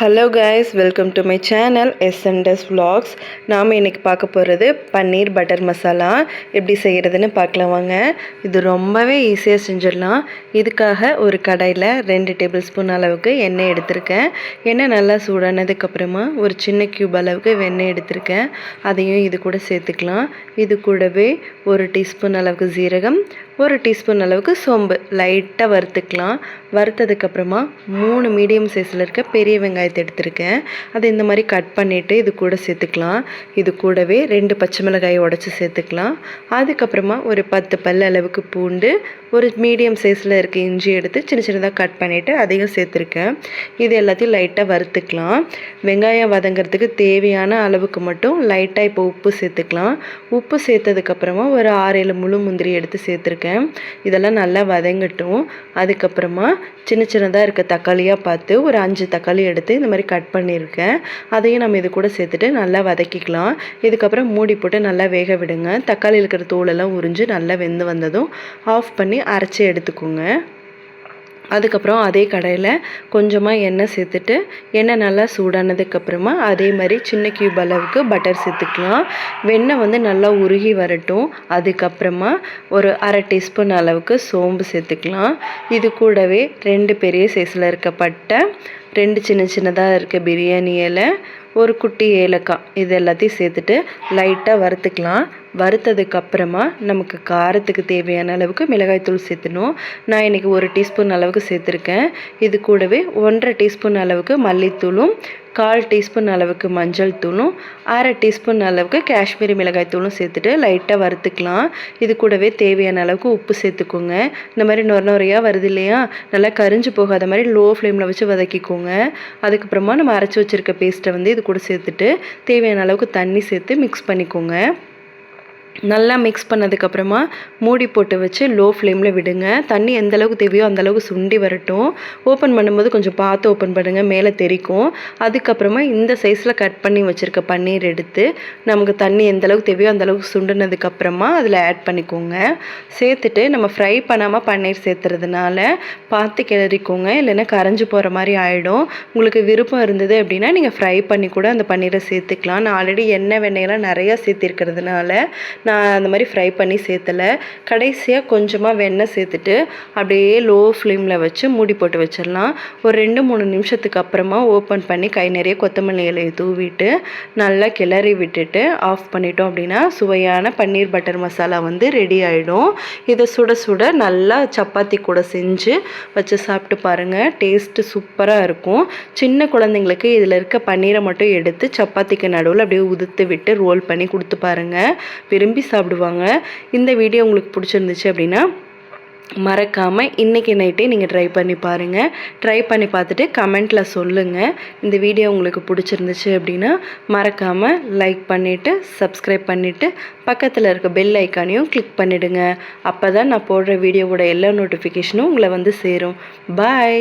Hello guys welcome to my channel SNDs vlogs. நாம் இன்றைக்கி பார்க்க போகிறது பன்னீர் பட்டர் மசாலா. எப்படி செய்கிறதுன்னு பார்க்கலாம் வாங்க. இது ரொம்பவே ஈஸியாக செஞ்சிடலாம். இதுக்காக ஒரு கடாயில் ரெண்டு டேபிள் ஸ்பூன் அளவுக்கு எண்ணெய் எடுத்திருக்கேன். எண்ணெய் நல்லா சூடானதுக்கப்புறமா ஒரு சின்ன க்யூப் அளவுக்கு வெண்ணெய் எடுத்திருக்கேன். அதையும் இது கூட சேர்த்துக்கலாம். இது கூடவே ஒரு டீஸ்பூன் அளவுக்கு ஜீரகம் ஒரு டீஸ்பூன் அளவுக்கு சோம்பு. லைட்டாக வறுத்துக்கலாம். வறுத்ததுக்கப்புறமா மூணு மீடியம் சைஸில் இருக்க பெரிய வெங்காயத்தை எடுத்திருக்கேன். அதை இந்த மாதிரி கட் பண்ணிவிட்டு இது கூட சேர்த்துக்கலாம். இது கூடவே ரெண்டு பச்சை மிளகாயை உடச்சி சேர்த்துக்கலாம். அதுக்கப்புறமா ஒரு பத்து பல் அளவுக்கு பூண்டு ஒரு மீடியம் சைஸில் இருக்க இஞ்சி எடுத்து சின்ன சின்னதாக கட் பண்ணிவிட்டு அதையும் சேர்த்துருக்கேன். இது எல்லாத்தையும் லைட்டாக வறுத்துக்கலாம். வெங்காயம் வதங்கிறதுக்கு தேவையான அளவுக்கு மட்டும் லைட்டாக இப்போ உப்பு சேர்த்துக்கலாம். உப்பு சேர்த்ததுக்கப்புறமா ஒரு ஆறு ஏழு முழு முந்திரி எடுத்து சேர்த்துருக்கேன். இதெல்லாம் நல்லா வதங்கட்டும். அதுக்கப்புறமா சின்ன சின்னதாக இருக்க தக்காளியாக பார்த்து ஒரு அஞ்சு தக்காளி எடுத்து இந்த மாதிரி கட் பண்ணியிருக்கேன். அதையும் நம்ம இது கூட சேர்த்துட்டு நல்லா வதக்கிக்கலாம். இதுக்கப்புறம் மூடி போட்டு நல்லா வேக விடுங்க. தக்காளி இருக்கிற தோலெல்லாம் உறிஞ்சு நல்லா வெந்து வந்ததும் ஆஃப் பண்ணி அரைச்சி எடுத்துக்கோங்க. அதுக்கப்புறம் அதே கடையில் கொஞ்சமாக எண்ணெய் சேர்த்துட்டு எண்ணெய் நல்லா சூடானதுக்கப்புறமா அதே மாதிரி சின்ன கியூப் அளவுக்கு பட்டர் சேர்த்துக்கலாம். வெண்ணெய் வந்து நல்லா உருகி வரட்டும். அதுக்கப்புறமா ஒரு அரை டீஸ்பூன் அளவுக்கு சோம்பு சேர்த்துக்கலாம். இது கூடவே ரெண்டு பெரிய சைஸில் இருக்க பட்டை ரெண்டு சின்ன சின்னதாக இருக்க பிரியாணி இலை ஒரு குட்டி ஏலக்காய். இது எல்லாத்தையும் சேர்த்துட்டு லைட்டாக வறுத்துக்கலாம். வறுத்ததுக்கப்புறமா நமக்கு காரத்துக்கு தேவையான அளவுக்கு மிளகாய்த்தூள் சேர்த்துணும் நான் இன்றைக்கி ஒரு டீஸ்பூன் அளவுக்கு சேர்த்துருக்கேன். இது கூடவே ஒன்றரை டீஸ்பூன் அளவுக்கு மல்லித்தூளும் கால் டீஸ்பூன் அளவுக்கு மஞ்சள் தூளும் அரை டீஸ்பூன் அளவுக்கு காஷ்மீரி மிளகாய் தூளும் சேர்த்துட்டு லைட்டாக வறுத்துக்கலாம். இது கூடவே தேவையான அளவுக்கு உப்பு சேர்த்துக்கோங்க. இந்த மாதிரி நொர நொறையாக வருது இல்லையா? நல்லா கரிஞ்சு போகாத மாதிரி லோ ஃப்ளேமில் வச்சு வதக்கிக்கோங்க. அதுக்கப்புறமா நம்ம அரைச்சி வச்சுருக்க பேஸ்ட்டை வந்து இது கூட சேர்த்துட்டு தேவையான அளவுக்கு தண்ணி சேர்த்து மிக்ஸ் பண்ணிக்கோங்க. நல்லா மிக்ஸ் பண்ணதுக்கப்புறமா மூடி போட்டு வச்சு லோ ஃப்ளேமில் விடுங்க. தண்ணி எந்த அளவுக்கு தேவையோ அந்தளவுக்கு சுண்டி வரட்டும். ஓப்பன் பண்ணும்போது கொஞ்சம் பார்த்து ஓப்பன் பண்ணுங்கள் மேலே தெரிக்கும். அதுக்கப்புறமா இந்த சைஸில் கட் பண்ணி வச்சுருக்க பன்னீர் எடுத்து நமக்கு தண்ணி எந்த அளவுக்கு தேவையோ அந்தளவுக்கு சுண்டினதுக்கப்புறமா சுண்டுனதுக்கப்புறமா அதில் ஆட் பண்ணிக்கோங்க. சேர்த்துட்டு நம்ம ஃப்ரை பண்ணாமல் பன்னீர் சேர்த்துறதுனால பார்த்து கிளறிக்கோங்க. இல்லைன்னா கரைஞ்சி போகிற மாதிரி ஆகிடும் உங்களுக்கு விருப்பம் இருந்தது அப்படின்னா நீங்கள் ஃப்ரை பண்ணி கூட அந்த பன்னீரை சேர்த்துக்கலாம். நான் ஆல்ரெடி எண்ணெய் வெண்ணெயெல்லாம் நிறையா சேர்த்திருக்கிறதுனால நான் அந்த மாதிரி ஃப்ரை பண்ணி சேர்த்தலை. கடைசியாக கொஞ்சமாக வெண்ணெய் சேர்த்துட்டு அப்படியே லோ ஃப்ளேமில் வச்சு மூடி போட்டு வச்சிடலாம். ஒரு ரெண்டு மூணு நிமிஷத்துக்கு அப்புறமா ஓப்பன் பண்ணி கை நிறைய கொத்தமல்லி இலையை தூவிட்டு நல்லா கிளறி விட்டுட்டு ஆஃப் பண்ணிட்டோம் அப்படின்னா சுவையான பன்னீர் பட்டர் மசாலா வந்து ரெடி ஆகிடும் இதை சுட சுட நல்லா சப்பாத்தி கூட செஞ்சு வச்சு சாப்பிட்டு பாருங்கள் டேஸ்ட்டு சூப்பராக இருக்கும். சின்ன குழந்தைங்களுக்கு இதில் இருக்க பன்னீரை மட்டும் எடுத்து சப்பாத்திக்கு நடுவில் அப்படியே உதுத்து விட்டு ரோல் பண்ணி கொடுத்து பாருங்கள் விரும்பி சாப்பிடுவாங்க. இந்த வீடியோ உங்களுக்கு பிடிச்சிருந்துச்சு அப்படின்னா மறக்காமல் இன்றைக்கி நைட்டே நீங்கள் ட்ரை பண்ணி பாருங்கள் ட்ரை பண்ணி பார்த்துட்டு கமெண்ட்டில் சொல்லுங்கள் இந்த வீடியோ உங்களுக்கு பிடிச்சிருந்துச்சு அப்படின்னா மறக்காமல் லைக் பண்ணிவிட்டு சப்ஸ்கிரைப் பண்ணிவிட்டு பக்கத்தில் இருக்க பெல் ஐக்கானையும் கிளிக் பண்ணிவிடுங்க அப்போ தான் நான் போடுற வீடியோவோட எல்லா நோட்டிஃபிகேஷனும் உங்களை வந்து சேரும். பாய்